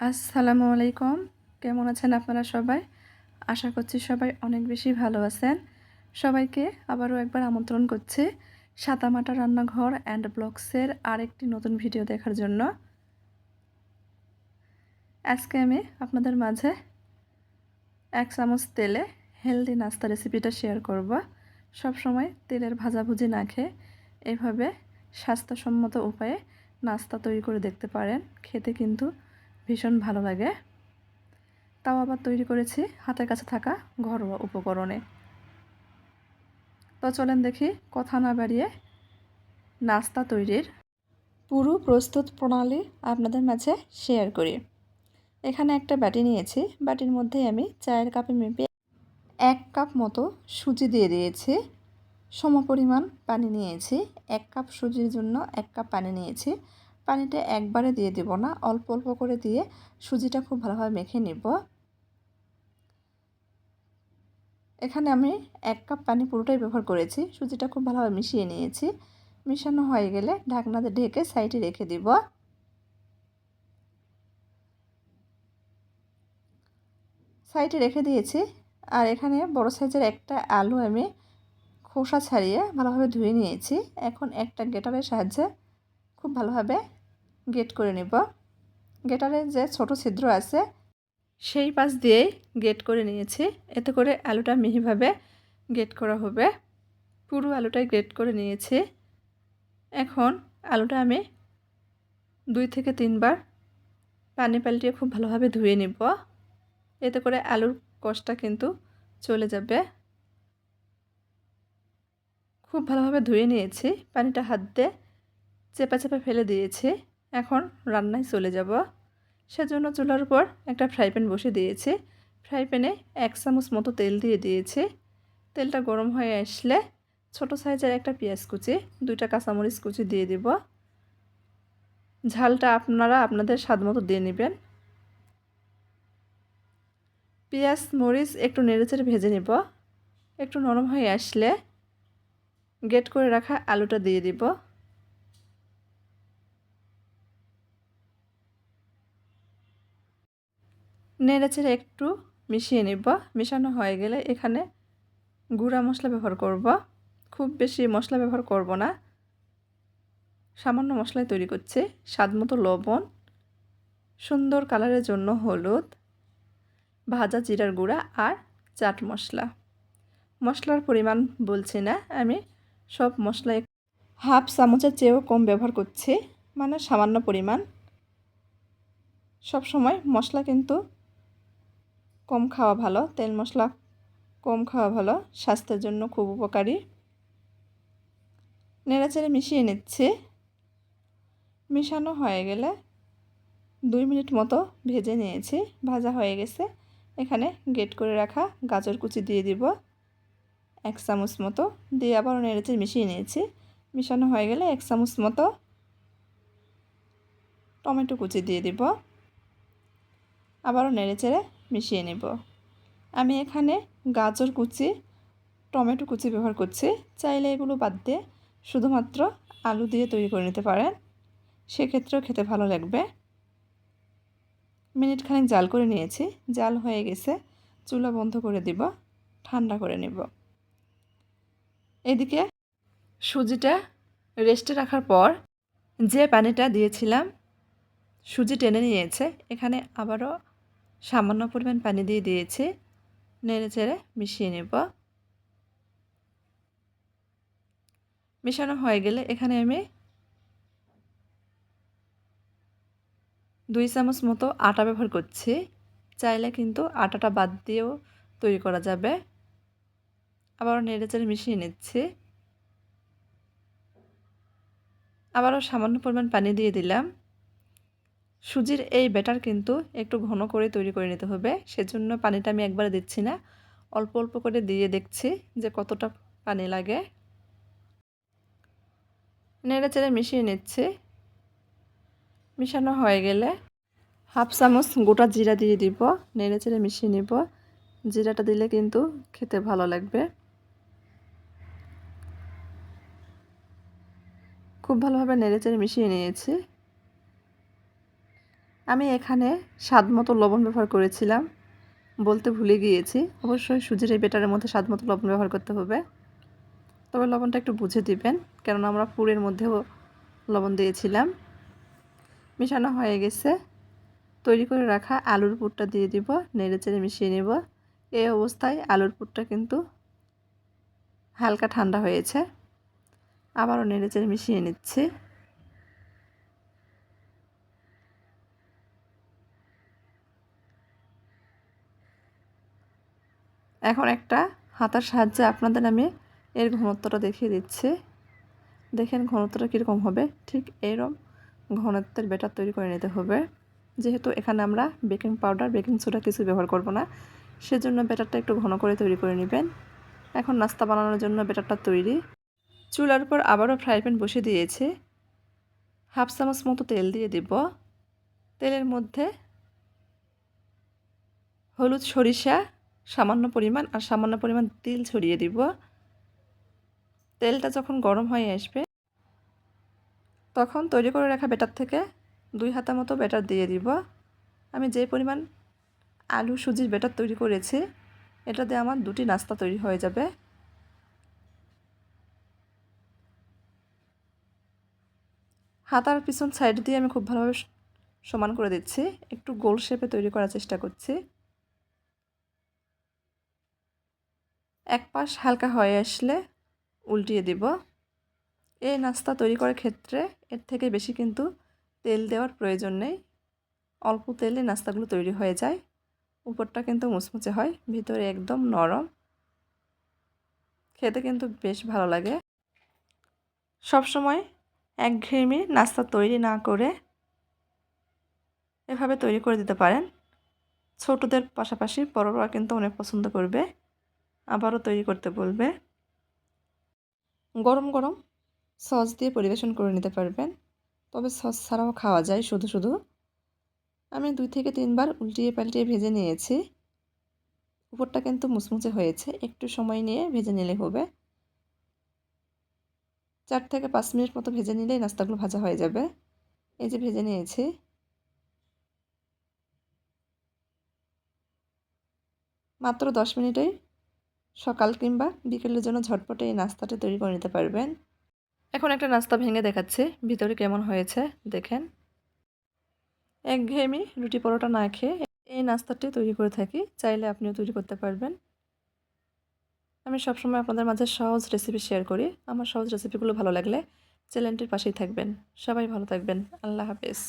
আসসালামু আলাইকুম। কেমন আছেন আপনারা সবাই? আশা করছি সবাই অনেক বেশি ভালো আছেন। সবাইকে আবারও একবার আমন্ত্রণ করছি সাতামাটা রান্নাঘর অ্যান্ড ব্লগসের আরেকটি নতুন ভিডিও দেখার জন্য। আজকে আমি আপনাদের মাঝে এক চামচ তেলে হেলদি নাস্তা রেসিপিটা শেয়ার করব। সব সময় তেলের ভাজাভুজি না খেয়ে এভাবে স্বাস্থ্যসম্মত উপায়ে নাস্তা তৈরি করে দেখতে পারেন। খেতে কিন্তু ভীষণ ভালো লাগে। তাও আবার তৈরি করেছি হাতের কাছে থাকা ঘরোয়া উপকরণে। তো চলেন দেখি কথা না বাড়িয়ে নাস্তা তৈরির পুরো প্রস্তুত প্রণালী আপনাদের মাঝে শেয়ার করি। এখানে একটা বাটি নিয়েছি। বাটির মধ্যে আমি চায়ের কাপে মেপে এক কাপ মতো সুজি দিয়ে দিয়েছি। সমপরিমাণ পানি নিয়েছি। এক কাপ সুজির জন্য এক কাপ পানি নিয়েছি। পানিটা একবারে দিয়ে দেব না, অল্প অল্প করে দিয়ে সুজিটা খুব ভালোভাবে মেখে নেব। এখানে আমি এক কাপ পানি পুরোটাই ব্যবহার করেছি, সুজিটা খুব ভালোভাবে মিশিয়ে নিয়েছি। মিশানো হয়ে গেলে ঢাকনাতে ঢেকে সাইডে রেখে দিব। সাইডে রেখে দিয়েছি, আর এখানে বড় সাইজের একটা আলু আমি খোসা ছাড়িয়ে ভালোভাবে ধুয়ে নিয়েছি। এখন একটা গেটারের সাহায্যে খুব ভালোভাবে গেট করে নেব। গেটারের যে ছোট ছিদ্র আছে, সেই পাশ দিয়েই গেট করে নিয়েছি। এতে করে আলুটা মিহিভাবে গেট করা হবে। পুরো আলুটাই গ্রেট করে নিয়েছি। এখন আলুটা আমি দুই থেকে তিনবার পানি পাল্টিয়ে খুব ভালোভাবে ধুয়ে নিব। এতে করে আলুর কষটা কিন্তু চলে যাবে। খুব ভালোভাবে ধুয়ে নিয়েছি। পানিটা হাত দিয়ে চেপা চেপে ফেলে দিয়েছি। এখন রান্নায় চলে যাব। সেজন্য চুলার উপর একটা ফ্রাই প্যান বসে দিয়েছি। ফ্রাই প্যানে এক চামচ মতো তেল দিয়ে দিয়েছি। তেলটা গরম হয়ে আসলে ছোট সাইজের একটা পেঁয়াজ কুচি, দুইটা কাঁচামরিচ কুচি দিয়ে দিব। ঝালটা আপনারা আপনাদের স্বাদ মতো দিয়ে নেবেন। পেঁয়াজ, মরিচ একটু নেড়েচেড়ে ভেজে নেব। একটু নরম হয়ে আসলে গেট করে রাখা আলুটা দিয়ে দিব। নেড়েচেড়ে একটু মিশিয়ে নিব। মিশানো হয়ে গেলে এখানে গুঁড়া মশলা ব্যবহার করব। খুব বেশি মশলা ব্যবহার করব না। সামান্য মশলাই তৈরি করছে। স্বাদ মতো লবণ, সুন্দর কালারের জন্য হলুদ, ভাজা জিরার গুঁড়া আর চাট মশলা। মশলার পরিমাণ বলছি না আমি, সব মশলা হাফ চামচের চেয়েও কম ব্যবহার করছি মানে সামান্য পরিমাণ। সব সময় মশলা কিন্তু কম খাওয়া ভালো, তেল মশলা কম খাওয়া ভালো, স্বাস্থ্যের জন্য খুব উপকারী। নেড়াচেড়ে মিশিয়ে নিচ্ছে। মিশানো হয়ে গেলে দুই মিনিট মতো ভেজে নিয়েছি, ভাজা হয়ে গেছে। এখানে গেট করে রাখা গাজর কুচি দিয়ে দিব, এক চামচ মতো। দিয়ে আবার নেড়েচেড়ে মিশিয়ে নিয়েছি। মিশানো হয়ে গেলে এক চামচ মতো টমেটো কুচি দিয়ে দিব। আবারও নেড়েচেড়ে মিশিয়ে নেব। আমি এখানে গাজর কুচি, টমেটো কুচি ব্যবহার করছি। চাইলে এগুলো বাদ দিয়ে শুধুমাত্র আলু দিয়ে তৈরি করে নিতে পারেন। সেক্ষেত্রেও খেতে ভালো লাগবে। মিনিট খানিক জাল করে নিয়েছি। জাল হয়ে গেছে। চুলা বন্ধ করে দিব। ঠান্ডা করে নেব। এদিকে সুজিটা রেস্টে রাখার পর যে পানিটা দিয়েছিলাম, সুজি টেনে নিয়েছে। এখানে আবারও সামান্য পরিমাণ পানি দিয়ে দিয়েছি। নেড়ে চেড়ে মিশিয়ে নেব। মেশানো হয়ে গেলে এখানে আমি দুই চামচ মতো আটা ব্যবহার করছি। চাইলে কিন্তু আটাটা বাদ দিয়েও তৈরি করা যাবে। আবারও নেড়ে চেড়ে মিশিয়ে নিচ্ছি। আবারও সামান্য পরিমাণ পানি দিয়ে দিলাম। সুজির এই ব্যাটার কিন্তু একটু ঘন করে তৈরি করে নিতে হবে। সেজন্য পানিটা আমি একবারে দিচ্ছি না। অল্প অল্প করে দিয়ে দেখছি যে কতটা পানি লাগে। নেড়ে চেড়ে মিশিয়ে নিচ্ছি। মিশানো হয়ে গেলে হাফ চামচ গোটা জিরা দিয়ে দিব। নেড়ে চেড়ে মিশিয়ে নিব। জিরাটা দিলে কিন্তু খেতে ভালো লাগবে। খুব ভালোভাবে নেড়ে চেড়ে মিশিয়ে নিয়েছি। আমি এখানে স্বাদ মতো লবণ ব্যবহার করেছিলাম। বলতে ভুলে গিয়েছি। অবশ্যই সুজির এই বেটারের মধ্যে স্বাদ মতো লবণ ব্যবহার করতে হবে। তবে লবণটা একটু বুঝে দিবেন, কেননা আমরা পুরের মধ্যেও লবণ দিয়েছিলাম। মেশানো হয়ে গেছে। তৈরি করে রাখা আলুর পুরটা দিয়ে দিব নেড়ে চেড়ে মিশিয়ে নেব। এই অবস্থায় আলুর পুরটা কিন্তু হালকা ঠান্ডা হয়েছে। আবারও নেড়ে চেড়ে মিশিয়ে নিচ্ছি। এখন একটা হাতার সাহায্যে আপনাদের আমি এর ঘনত্বটা দেখিয়ে দিচ্ছি। দেখেন ঘনত্বটা কীরকম হবে। ঠিক এরকম ঘনত্বের বেটার তৈরি করে নিতে হবে। যেহেতু এখানে আমরা বেকিং পাউডার, বেকিং সোডা কিছু ব্যবহার করব না। সেজন্য বেটারটা একটু ঘন করে তৈরি করে নেবেন। এখন নাস্তা বানানোর জন্য বেটারটা তৈরি। চুলার উপর আবারও ফ্রাই প্যান বসে দিয়েছে। হাফ চামচ মতো তেল দিয়ে দিব। তেলের মধ্যে হলুদ সরিষা সামান্য পরিমাণ আর সামান্য পরিমাণ তেল ছড়িয়ে দিব। তেলটা যখন গরম হয়ে আসবে, তখন তৈরি করে রাখা বেটার থেকে দুই হাতা মতো বেটার দিয়ে দিব। আমি যে পরিমাণ আলু সুজির ব্যাটার তৈরি করেছি, এটা দিয়ে আমার দুটি নাস্তা তৈরি হয়ে যাবে। হাতার পিছন সাইড দিয়ে আমি খুব ভালোভাবে সমান করে দিচ্ছি, একটু গোল শেপে তৈরি করার চেষ্টা করছি। এক পাশ হালকা হয়ে আসলে উল্টিয়ে দিব। এই নাস্তা তৈরি করার ক্ষেত্রে এর থেকে বেশি কিন্তু তেল দেওয়ার প্রয়োজন নেই। অল্প তেলে নাস্তাগুলো তৈরি হয়ে যায়। উপরটা কিন্তু মুচমুচে হয়, ভিতরে একদম নরম। খেতে কিন্তু বেশ ভালো লাগে। সব সবসময় একঘেয়েমি নাস্তা তৈরি না করে এভাবে তৈরি করে দিতে পারেন। ছোটদের পাশাপাশি বড়রা কিন্তু অনেক পছন্দ করবে। আবারও তৈরি করতে বলবে। গরম গরম সস দিয়ে পরিবেশন করে নিতে পারবেন। তবে সস ছাড়াও খাওয়া যায় শুধু শুধু। আমি দুই থেকে তিনবার উল্টিয়ে পাল্টিয়ে ভেজে নিয়েছি। উপরটা কিন্তু মুচমুচে হয়েছে। একটু সময় নিয়ে ভেজে নিলে হবে। চার থেকে পাঁচ মিনিট মতো ভেজে নিলেই নাস্তাগুলো ভাজা হয়ে যাবে। এই যে ভেজে নিয়েছি। মাত্র দশ মিনিটেই সকাল কিংবা বিকেলের জন্য ঝটপটে এই নাস্তাটা তৈরি করে নিতে পারবেন। এখন একটা নাস্তা ভেঙে দেখাচ্ছে। ভিতরে কেমন হয়েছে দেখেন। একঘেয়েমি রুটি পরোটা না খেয়ে এই নাস্তাটি তৈরি করে থাকি। চাইলে আপনিও তৈরি করতে পারবেন। আমি সবসময় আপনাদের মাঝে সহজ রেসিপি শেয়ার করি। আমার সহজ রেসিপিগুলো ভালো লাগলে চ্যানেলটির পাশেই থাকবেন। সবাই ভালো থাকবেন। আল্লাহ হাফেজ।